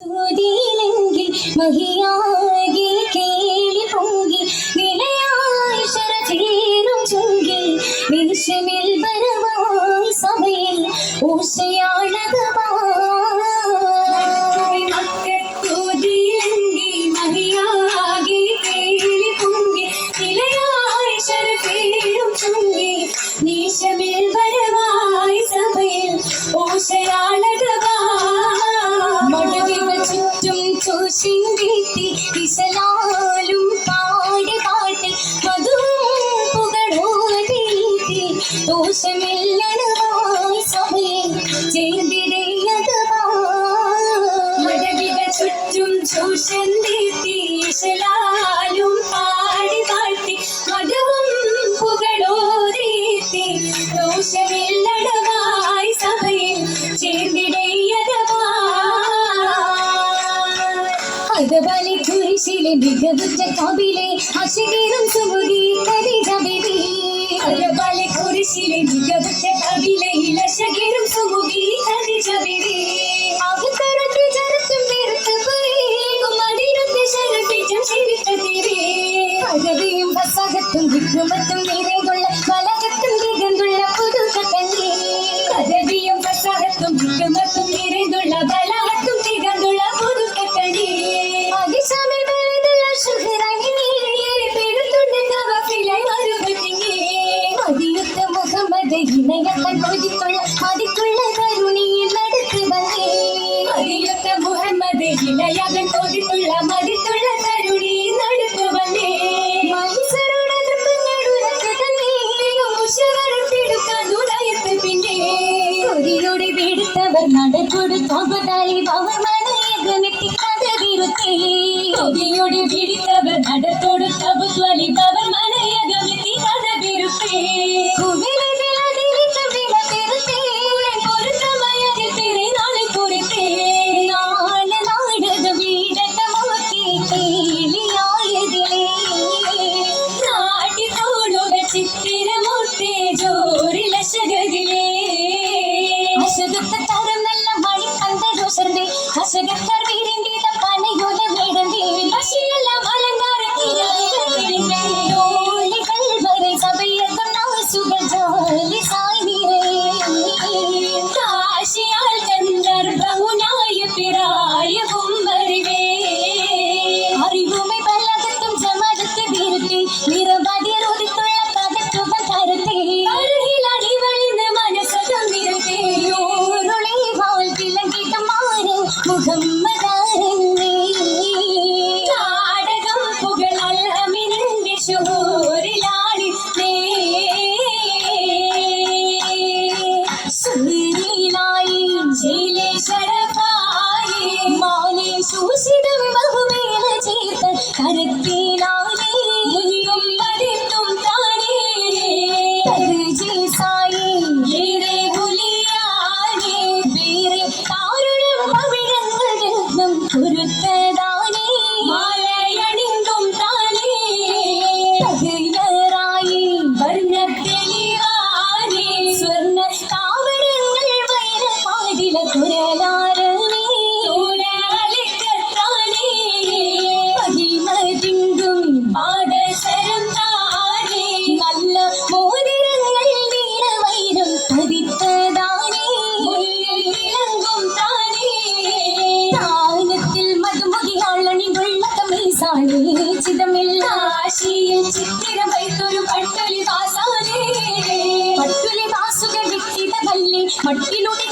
സ്തുതിയിലെങ്കിൽ മഹിയാകെ കേളി പൊങ്കി വിളയായി ശരചേരും ചുങ്കി വിഷമിൽ വരവായി സഭയിൽ ഊഷയാളകവായി മഹിയാകെ കേളി പൊങ്കി വിളയായി ശരചേരും ചുങ്കി നിശമിൽ വരവായി സഭയിൽ ഊഷയാളകവാ ദോഷമില്ലണവായി സഭയിൽ ചേർന്നിടയതവാ മടവികൾ ചുറ്റും മികവുറ്റ മികവുറ്റ കവിലെ ഇലശകീറും സുമുഖി കരിജബിലി അകത്തരത്തിൽ ജനത്തും പേർത്ത് പറയും മടിരത്തെ ശരപ്പിച്ചും ജീവിതത്തിരേ അകതയും ഫസകത്തും വിക്രമത്തും നിറകൊള്ള நன்னயத்தன் கொதிக்குள்ள மதிக்குள்ள கருணியில் நடத்துவதே அதியத்த முகமது இணையாக கொதித்துள்ள மதித்துள்ள கருணி நடத்துவதே நடக்கொடு தோபதாரி பவர் மனையகமெத்தி கதவிருத்தே. ってた മാറ് മുഹമ്മദാരന്നേ നാടകം പുകളമിന്റെ ഷോറിലാടി സുരീലായി ശീലേ ശരഫായി മാലേ സൂഷിതം ബഹുമേല ചേർത്ത കരത്തിലായി ఇరవైతులు పట్టులి కాసాలే పట్టులి కాసుగా విక్కిత పల్లి మట్టిలుడి